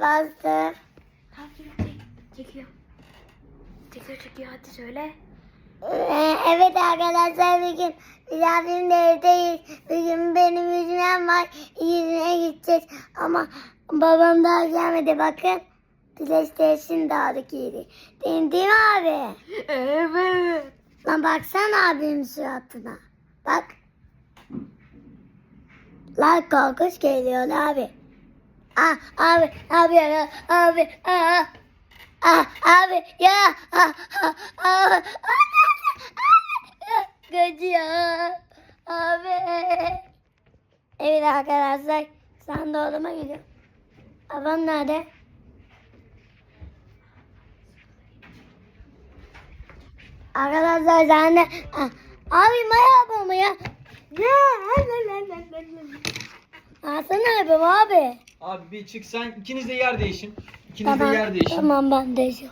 bastım. Tamam çek, çekiyor. Çekiyor çekiyor hadi söyle. Ee, Evet arkadaşlar bir gün biz abimle evdeyiz. Bir gün benim yüzmem var. Yüzmeye gideceğiz. Ama babam daha gelmedi bakın. PlayStation da aldık yedi. Değil, değil mi abi? Evet. Lan baksana abimin suratına. Bak. Lan korkunç geliyor abi. Ah abi abi ya abi ah ah abi ya ah ah ah Gıcıyor abi. Evet arkadaşlar sen doğruma gidiyor. Babam nerede? Arkadaşlar sen de Ah, abi merhaba mı ya? Ya Alsana yapayım abi. Abi bir çık sen ikiniz de yer değişin. İkiniz de yer değişin. tamam ben değişim.